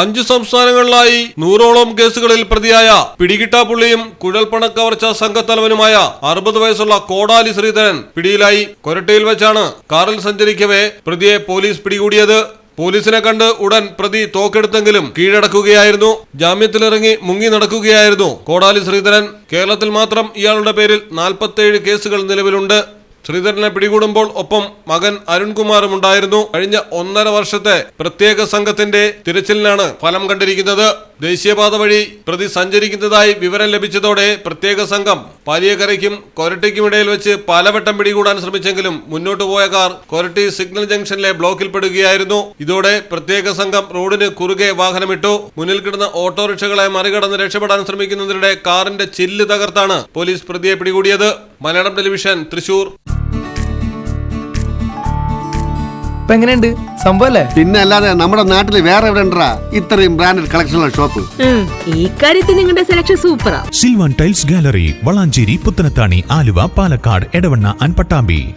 അഞ്ചു സംസ്ഥാനങ്ങളിലായി നൂറോളം കേസുകളിൽ പ്രതിയായ പിടികിട്ടാപ്പുള്ളിയും കുഴൽപ്പണ കവർച്ച സംഘത്തലവനുമായ അറുപത് വയസ്സുള്ള കോടാലി ശ്രീധരൻ പിടിയിലായി. കൊരട്ടയിൽ വെച്ചാണ് കാറിൽ സഞ്ചരിക്കവേ പ്രതിയെ പോലീസ് പിടികൂടിയത്. പോലീസിനെ കണ്ട് ഉടൻ പ്രതി തോക്കെടുത്തെങ്കിലും കീഴടക്കുകയായിരുന്നു. ജാമ്യത്തിലിറങ്ങി മുങ്ങി നടക്കുകയായിരുന്നു കോടാലി ശ്രീധരൻ. കേരളത്തിൽ മാത്രം ഇയാളുടെ പേരിൽ നാൽപ്പത്തേഴ് കേസുകൾ നിലവിലുണ്ട്. ശ്രീധരനെ പിടികൂടുമ്പോൾ ഒപ്പം മകൻ അരുൺകുമാറും ഉണ്ടായിരുന്നു. കഴിഞ്ഞ ഒന്നര വർഷത്തെ പ്രത്യേക സംഘത്തിന്റെ തിരച്ചിലിനാണ് ഫലം കണ്ടിരിക്കുന്നത്. ദേശീയപാത വഴി പ്രതി സഞ്ചരിക്കുന്നതായി വിവരം ലഭിച്ചതോടെ പ്രത്യേക സംഘം പാലിയക്കരയ്ക്കും കൊരട്ടിക്കുമിടയിൽ വെച്ച് പലവട്ടം പിടികൂടാൻ ശ്രമിച്ചെങ്കിലും മുന്നോട്ടു പോയ കാർ കൊരട്ടി സിഗ്നൽ ജംഗ്ഷനിലെ ബ്ലോക്കിൽ ബ്ലോക്കിൽപ്പെടുകയായിരുന്നു ഇതോടെ പ്രത്യേക സംഘം റോഡിന് കുറുകെ വാഹനമിട്ടു. മുന്നിൽ കിടന്ന ഓട്ടോറിക്ഷകളെ മറികടന്ന് രക്ഷപ്പെടാൻ ശ്രമിക്കുന്നതിനിടെ കാറിന്റെ ചില്ല് തകർത്താണ് പോലീസ് പ്രതിയെ പിടികൂടിയത്. മലയാളം ടെലിവിഷൻ തൃശൂർ. ഇപ്പൊ എങ്ങനെയുണ്ട്? സംഭവല്ലേ? പിന്നെ അല്ലാതെ നമ്മുടെ നാട്ടിൽ വേറെ എവിടെ ഉണ്ടാ ഇത്രയും ബ്രാൻഡഡ് കളക്ഷനുള്ള ഷോപ്പ് ഈ കാര്യത്തിൽ നിങ്ങളുടെ സെലക്ഷൻ സൂപ്പറാ Silvan tiles gallery Valanchery Puthanathani Aluva Palakkad Edavanna and Pattambi